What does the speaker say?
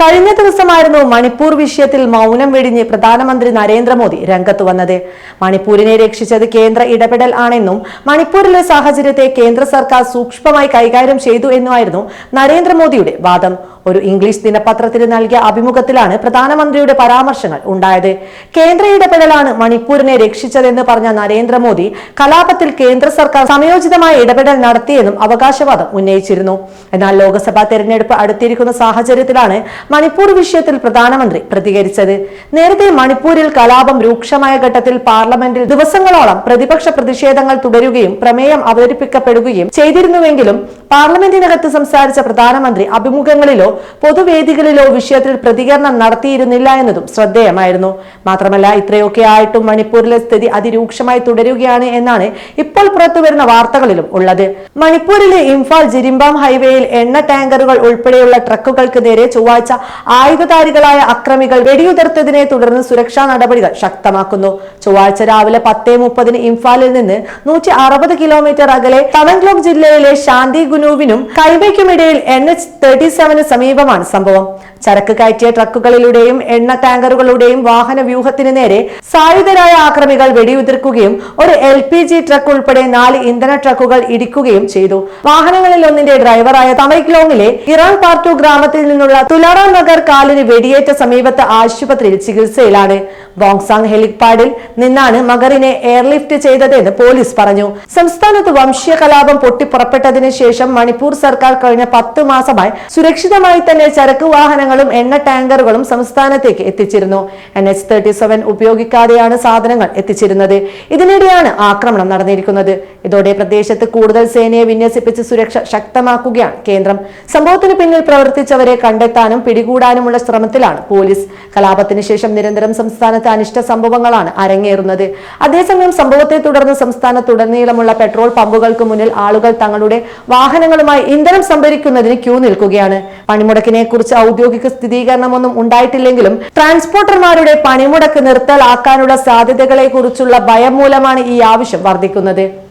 കഴിഞ്ഞ ദിവസമായിരുന്നു മണിപ്പൂർ വിഷയത്തിൽ മൗനം വെടിഞ്ഞ് പ്രധാനമന്ത്രി നരേന്ദ്രമോദി രംഗത്ത് വന്നത്. മണിപ്പൂരിനെ രക്ഷിച്ചത് കേന്ദ്ര ഇടപെടൽ ആണെന്നും മണിപ്പൂരിലെ സാഹചര്യത്തെ കേന്ദ്ര സർക്കാർ സൂക്ഷ്മമായി കൈകാര്യം ചെയ്തു എന്നുമായിരുന്നു നരേന്ദ്രമോദിയുടെ വാദം. ഒരു ഇംഗ്ലീഷ് ദിനപത്രത്തിന് നൽകിയ അഭിമുഖത്തിലാണ് പ്രധാനമന്ത്രിയുടെ പരാമർശങ്ങൾ ഉണ്ടായത്. കേന്ദ്ര ഇടപെടലാണ് മണിപ്പൂരിനെ രക്ഷിച്ചതെന്ന് പറഞ്ഞ നരേന്ദ്രമോദി കലാപത്തിൽ കേന്ദ്ര സർക്കാർ സമയോചിതമായ ഇടപെടൽ നടത്തിയെന്നും അവകാശവാദം ഉന്നയിച്ചിരുന്നു. എന്നാൽ ലോക്സഭാ തെരഞ്ഞെടുപ്പ് അടുത്തിരിക്കുന്ന സാഹചര്യത്തിലാണ് മണിപ്പൂർ വിഷയത്തിൽ പ്രധാനമന്ത്രി പ്രതികരിച്ചത്. നേരത്തെ മണിപ്പൂരിൽ കലാപം രൂക്ഷമായ ഘട്ടത്തിൽ പാർലമെന്റിൽ ദിവസങ്ങളോളം പ്രതിപക്ഷ പ്രതിഷേധങ്ങൾ തുടരുകയും പ്രമേയം അവതരിപ്പിക്കപ്പെടുകയും ചെയ്തിരുന്നുവെങ്കിലും പാർലമെന്റിനകത്ത് സംസാരിച്ച പ്രധാനമന്ത്രി അഭിമുഖങ്ങളിലോ പൊതുവേദികളിലോ വിഷയത്തിൽ പ്രതികരണം നടത്തിയിരുന്നില്ല എന്നതും ശ്രദ്ധേയമായിരുന്നു. മാത്രമല്ല ഇത്രയൊക്കെ ആയിട്ടും മണിപ്പൂരിലെ സ്ഥിതി അതിരൂക്ഷമായി തുടരുകയാണ് എന്നാണ് ഇപ്പോൾ പുറത്തുവരുന്ന വാർത്തകളിലും ഉള്ളത്. മണിപ്പൂരിലെ ഇംഫാൽ ജിരിമ്പാം ഹൈവേയിൽ എണ്ണ ടാങ്കറുകൾ ഉൾപ്പെടെയുള്ള ട്രക്കുകൾക്ക് നേരെ ചൊവ്വാഴ്ച ആയുധധാരികളായ അക്രമികൾ വെടിയുതിർത്തതിനെ തുടർന്ന് സുരക്ഷാ നടപടികൾ ശക്തമാക്കുന്നു. ചൊവ്വാഴ്ച രാവിലെ പത്തേ മുപ്പതിന് ഇംഫാലിൽ നിന്ന് നൂറ്റി അറുപത് കിലോമീറ്റർ അകലെ തവൻഗ്ലോങ് ജില്ലയിലെ ശാന്തി ഗുനുവിനും കൈബയ്ക്കുമിടയിൽ എൻ എച്ച് തേർട്ടി സെവന് സമീപമാണ് സംഭവം. ചരക്ക് കയറ്റിയ ട്രക്കുകളിലൂടെയും എണ്ണ ടാങ്കറുകളുടെയും വാഹന വ്യൂഹത്തിന് നേരെ സായുധരായ ആക്രമികൾ വെടിയുതിർക്കുകയും ഒരു എൽ പി ജി ട്രക്ക് ഉൾപ്പെടെ നാല് ഇന്ധന ട്രക്കുകൾ ഇടിക്കുകയും ചെയ്തു. വാഹനങ്ങളിൽ ഒന്നിന്റെ ഡ്രൈവറായ തമൈക്ലോങ്ങിലെ ഇറാൻ പാർട്ടു ഗ്രാമത്തിൽ നിന്നുള്ള തുലാറ നഗർ കാലിന് വെടിയേറ്റ സമീപത്തെ ആശുപത്രിയിൽ ചികിത്സയിലാണ്. ബോങ്സാങ് ഹെലിപ്പാഡിൽ നിന്നാണ് മഗറിനെ എയർലിഫ്റ്റ് ചെയ്തതെന്ന് പോലീസ് പറഞ്ഞു. സംസ്ഥാനത്ത് വംശീയ കലാപം പൊട്ടിപ്പുറപ്പെട്ടതിന് ശേഷം മണിപ്പൂർ സർക്കാർ കഴിഞ്ഞ പത്ത് മാസമായി സുരക്ഷിതമായി തന്നെ ചരക്ക് വാഹനങ്ങളും എണ്ണ ടാങ്കറുകളും സംസ്ഥാനത്തേക്ക് എത്തിച്ചിരുന്നു. എൻ എച്ച് തേർട്ടി സെവൻ ഉപയോഗിക്കാതെയാണ് സാധനങ്ങൾ എത്തിച്ചിരുന്നത്. ഇതിനിടെയാണ് ആക്രമണം നടന്നിരിക്കുന്നത്. ഇതോടെ പ്രദേശത്ത് കൂടുതൽ സേനയെ വിന്യസിപ്പിച്ച് സുരക്ഷ ശക്തമാക്കുകയാണ് കേന്ദ്രം. സംഭവത്തിന് പിന്നിൽ പ്രവർത്തിച്ചവരെ കണ്ടെത്താനും പിടികൂടാനുമുള്ള ശ്രമത്തിലാണ് പോലീസ്. കലാപത്തിന് ശേഷം നിരന്തരം സംസ്ഥാനത്ത് അനിഷ്ട സംഭവങ്ങളാണ് അരങ്ങേറുന്നത്. അതേസമയം സംഭവത്തെ തുടർന്ന് സംസ്ഥാനത്തുടനീളമുള്ള പെട്രോൾ പമ്പുകൾക്ക് മുന്നിൽ ആളുകൾ തങ്ങളുടെ വാഹനങ്ങളുമായി ഇന്ധനം സംഭരിക്കുന്നതിന് ക്യൂ നിൽക്കുകയാണ്. പണിമുടക്കിനെ കുറിച്ച് ഔദ്യോഗിക സ്ഥിരീകരണമൊന്നും ഉണ്ടായിട്ടില്ലെങ്കിലും ട്രാൻസ്പോർട്ടർമാരുടെ പണിമുടക്ക് നിർത്തലാക്കാനുള്ള സാധ്യതകളെ കുറിച്ചുള്ള ഭയം മൂലമാണ് ഈ ആവശ്യം വർദ്ധിക്കുന്നത്.